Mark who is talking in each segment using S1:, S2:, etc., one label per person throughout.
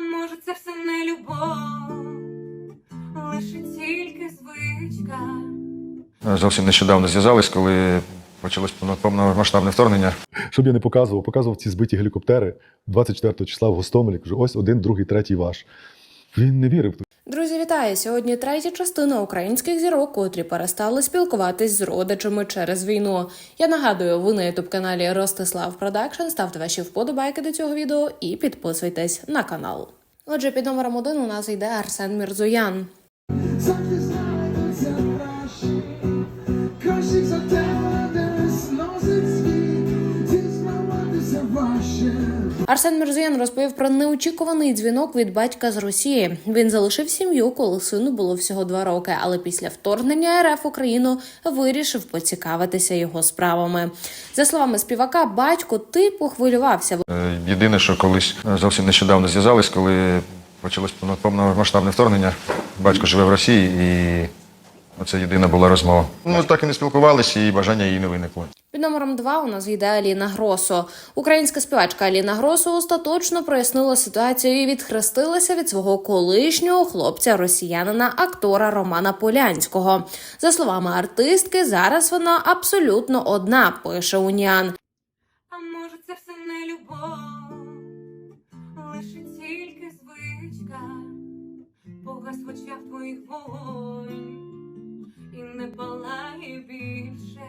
S1: може, це все не любов, лише тільки звичка.
S2: Зовсім нещодавно зв'язались, коли почалось повномасштабне вторгнення.
S3: Щоб я не показував, показував ці збиті гелікоптери 24 числа в Гостомелі. Кажу, ось один, другий, третій ваш. Він не вірив.
S4: Друзі, вітаю! Сьогодні третя частина українських зірок, котрі перестали спілкуватись з родичами через війну. Я нагадую, ви на ютуб каналі Ростислав Продакшн. Ставте ваші вподобайки до цього відео і підписуйтесь на канал. Отже, під номером один у нас йде Арсен Мірзоян. Арсен Мірзоян розповів про неочікуваний дзвінок від батька з Росії. Він залишив сім'ю, коли сину було всього два роки, але після вторгнення РФ Україну вирішив поцікавитися його справами. За словами співака, батько типу хвилювався.
S2: Е, Єдине, що колись е, зовсім нещодавно зв'язались, коли почалось повно- повномасштабне вторгнення. Батько живе в Росії, і це єдина була розмова. Ну так і не спілкувалися, і бажання її не виникло.
S4: Під номером два у нас йде Аліна Гросо. Українська співачка Аліна Гросо остаточно прояснила ситуацію і відхрестилася від свого колишнього хлопця росіянина актора Романа Полянського. За словами артистки, зараз вона абсолютно одна. Пише Уніан.
S1: А може, це все не любов, лише тільки звичка, погас в очах твоїх вогонь не палає більше.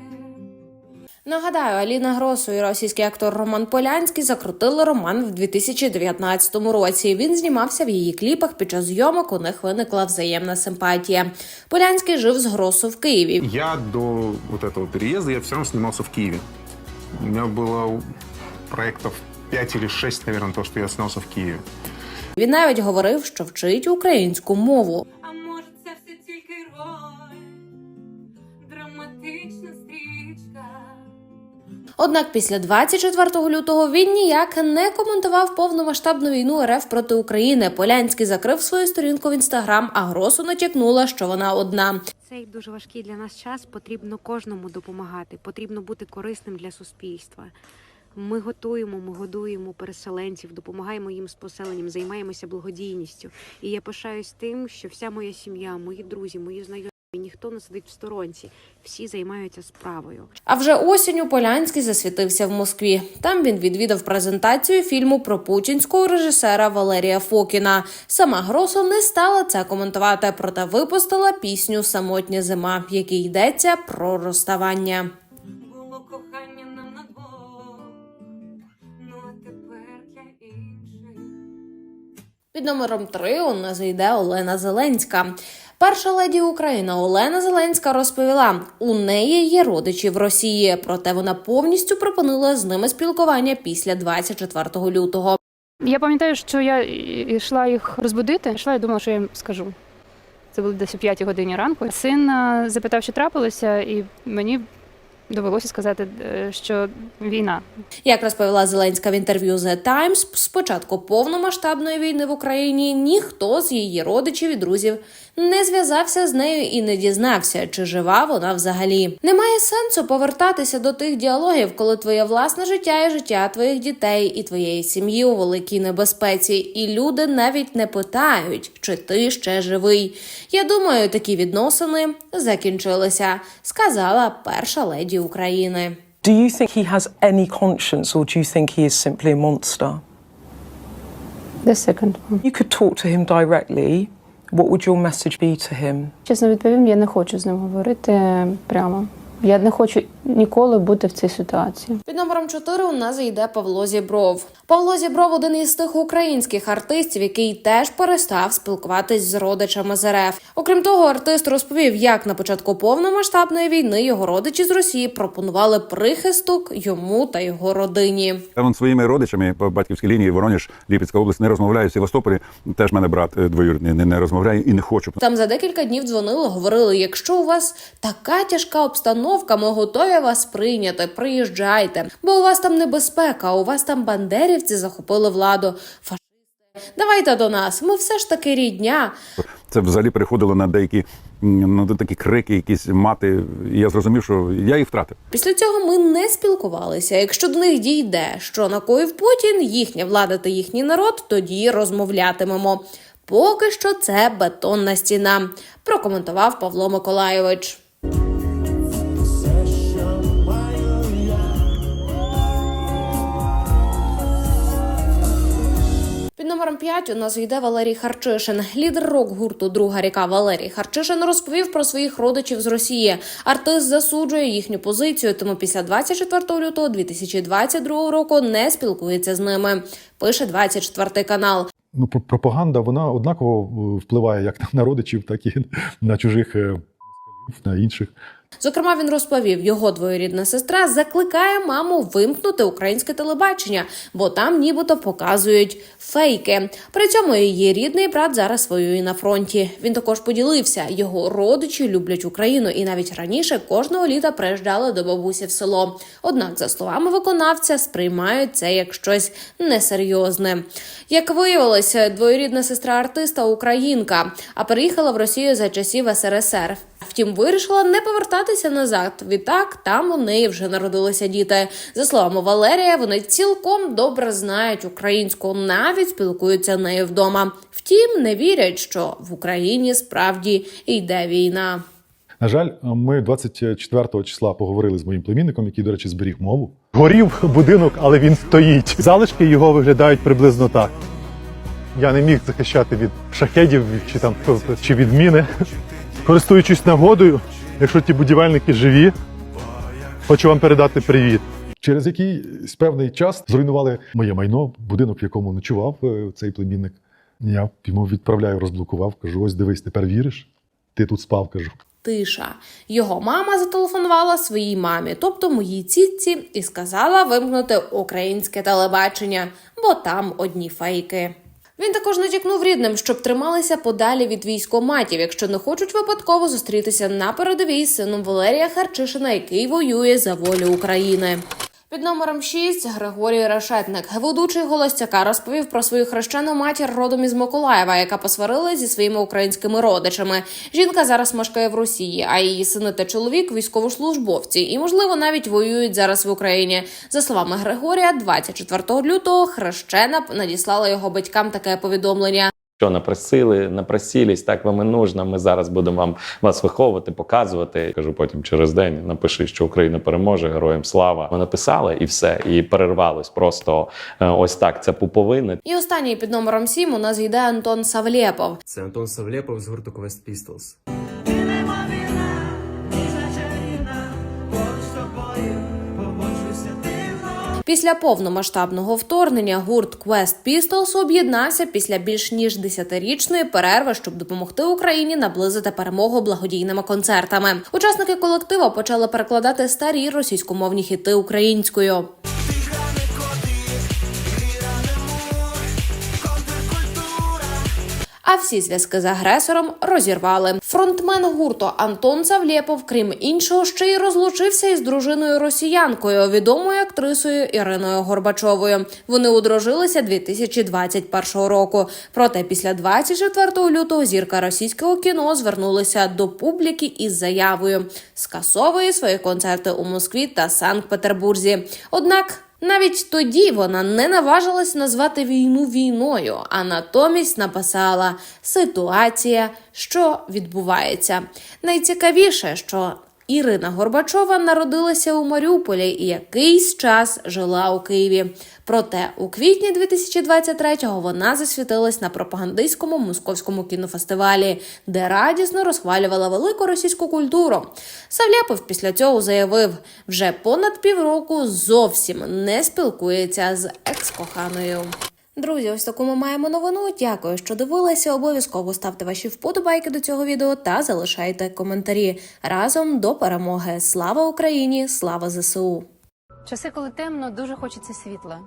S4: Нагадаю, Аліна Гросу і російський актор Роман Полянський закрутили роман в 2019 році. Він знімався в її кліпах. Під час зйомок у них виникла взаємна симпатія. Полянський жив з Гросу в Києві.
S5: Я до вот этого переезда я все равно снимался в Киеве. У меня было проектов 5 или 6, наверное, то, что я снялся в Киеве.
S4: Він навіть говорив, що вчить українську мову. Однак після 24 лютого він ніяк не коментував повномасштабну війну РФ проти України. Полянський закрив свою сторінку в інстаграм, а Гросу натякнула, що вона одна.
S6: Цей дуже важкий для нас час потрібно кожному допомагати, потрібно бути корисним для суспільства. Ми готуємо, ми годуємо переселенців, допомагаємо їм з поселенням, займаємося благодійністю. І я пишаюсь тим, що вся моя сім'я, мої друзі, мої знайомі, ніхто не сидить в сторонці, всі займаються справою.
S4: А вже осінню Полянський засвітився в Москві. Там він відвідав презентацію фільму про путінського режисера Валерія Фокіна. Сама Гросо не стала це коментувати, проте випустила пісню Самотня зима, в якій йдеться про розставання.
S1: Було кохання нам на двох, ну а тепер для інших.
S4: Під номером три у нас йде Олена Зеленська. Перша леді України Олена Зеленська розповіла, у неї є родичі в Росії, проте вона повністю припинила з ними спілкування після 24 лютого.
S7: Я пам'ятаю, що я йшла їх розбудити. Йшла і думала, що я їм скажу. Це було десь о 5 годині ранку. Син е, запитав, що трапилося, і мені довелося сказати, е, що війна.
S4: Як розповіла Зеленська в інтерв'ю The Times, з початку повномасштабної війни в Україні ніхто з її родичів і друзів не зв'язався з нею і не дізнався, чи жива вона взагалі. Немає сенсу повертатися до тих діалогів, коли твоє власне життя і життя твоїх дітей і твоєї сім'ї у великій небезпеці, і люди навіть не питають, чи ти ще живий. Я думаю, такі відносини закінчилися, сказала перша леді України.
S8: Do you think he has any conscience or do you think he is simply a monster?
S7: The second one.
S8: You could talk to him directly. What would your message be to him?
S7: Чесно відповім, я не хочу з ним говорити прямо. Я не хочу ніколи бути в цій ситуації.
S4: Під номером 4 у нас йде Павло Зібров. Павло Зібров один із тих українських артистів, який теж перестав спілкуватись з родичами з РФ. Окрім того, артист розповів, як на початку повномасштабної війни його родичі з Росії пропонували прихисток йому та його родині.
S9: Я вон своїми родичами по батьківській лінії Воронеж, Ліпецька область не розмовляю. В Севастополі теж мене брат е, двоюрідний не, не розмовляє і не хочу.
S4: Там за декілька днів дзвонили, говорили: якщо у вас така тяжка обстановка, ми готові вас прийняти. Приїжджайте, бо у вас там небезпека, у вас там бандерівці захопили владу. Фашисти Давайте до нас. Ми все ж таки рідня.
S9: Це взагалі переходило на деякі ну, такі крики, якісь мати. І я зрозумів, що я їх втратив.
S4: Після цього ми не спілкувалися. Якщо до них дійде, що накоїв Путін, їхня влада та їхній народ, тоді розмовлятимемо. Поки що це бетонна стіна, прокоментував Павло Миколайович. Номером 5 у нас йде Валерій Харчишин. Лідер рок-гурту Друга ріка Валерій Харчишин розповів про своїх родичів з Росії. Артист засуджує їхню позицію, тому після 24 лютого 2022 року не спілкується з ними. Пише 24 канал.
S3: Ну, про- пропаганда вона однаково е, впливає як на родичів, так і на чужих е, на інших.
S4: Зокрема, він розповів, його двоюрідна сестра закликає маму вимкнути українське телебачення, бо там нібито показують фейки. При цьому її рідний брат зараз воює на фронті. Він також поділився. Його родичі люблять Україну і навіть раніше кожного літа приїжджали до бабусі в село. Однак, за словами виконавця, сприймають це як щось несерйозне. Як виявилося, двоюрідна сестра артиста українка, а переїхала в Росію за часів СРСР. Втім, вирішила не повертатися назад. Відтак там у неї вже народилися діти. За словами Валерія, вони цілком добре знають українську, навіть спілкуються нею вдома. Втім, не вірять, що в Україні справді йде війна.
S3: На жаль, ми 24 числа поговорили з моїм племінником, який, до речі, зберіг мову. Горів будинок, але він стоїть. Залишки його виглядають приблизно так. Я не міг захищати від шахедів чи там чи від міни. Користуючись нагодою, якщо ті будівельники живі, хочу вам передати привіт. Через якийсь певний час зруйнували моє майно, будинок, в якому ночував е, цей племінник. Я йому відправляю, розблокував, кажу: ось дивись, тепер віриш? Ти тут спав, кажу.
S4: Тиша. Його мама зателефонувала своїй мамі, тобто моїй цітці, і сказала вимкнути українське телебачення, бо там одні фейки. Він також натякнув рідним, щоб трималися подалі від військоматів, якщо не хочуть випадково зустрітися на передовій з сином Валерія Харчишина, який воює за волю України. Під номером 6 Григорій Решетник, ведучий Голосяка, розповів про свою хрещену матір родом із Миколаєва, яка посварила зі своїми українськими родичами. Жінка зараз мешкає в Росії, а її сини та чоловік військовослужбовці, і можливо навіть воюють зараз в Україні. За словами Григорія, 24 лютого хрещена надіслала його батькам таке повідомлення.
S10: Що напросили, напросились, так вам і нужно. Ми зараз будемо вам вас виховувати, показувати. Кажу потім через день. Напиши, що Україна переможе, героям слава. Ми написали і все, і перервалось. Просто е, ось так. Це пуповина.
S4: І останній під номером 7 у нас йде Антон Савлєпов.
S11: Це Антон Савлєпов з гурту Quest Pistols.
S4: Після повномасштабного вторгнення гурт Quest Pistols об'єднався після більш ніж десятирічної перерви, щоб допомогти Україні наблизити перемогу благодійними концертами. Учасники колективу почали перекладати старі російськомовні хіти українською. А всі зв'язки з агресором розірвали. Фронтмен гурту Антон Савлєпов, крім іншого, ще й розлучився із дружиною росіянкою, відомою актрисою Іриною Горбачовою. Вони одружилися 2021 року. Проте після 24 лютого зірка російського кіно звернулася до публіки із заявою скасовує свої концерти у Москві та Санкт-Петербурзі. Однак. Навіть тоді вона не наважилась назвати війну війною, а натомість написала ситуація, що відбувається. Найцікавіше, що Ірина Горбачова народилася у Маріуполі і якийсь час жила у Києві. Проте у квітні 2023-го вона засвітилась на пропагандистському московському кінофестивалі, де радісно розхвалювала велику російську культуру. Савляпов після цього заявив, вже понад півроку зовсім не спілкується з екс-коханою. Друзі, ось таку ми маємо новину. Дякую, що дивилися. Обов'язково ставте ваші вподобайки до цього відео та залишайте коментарі. Разом до перемоги. Слава Україні! Слава ЗСУ!
S7: Часи, коли темно, дуже хочеться світла.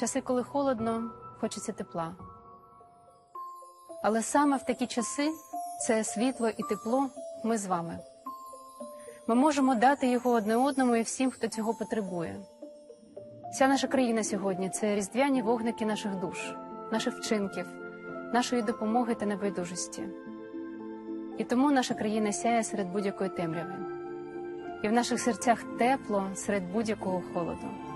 S7: Часи, коли холодно, хочеться тепла. Але саме в такі часи це світло і тепло ми з вами. Ми можемо дати його одне одному і всім, хто цього потребує. Вся наша країна сьогодні це різдвяні вогники наших душ. наших вчинків, нашої допомоги та небайдужості. І тому наша країна сяє серед будь-якої темряви, і в наших серцях тепло серед будь-якого холоду.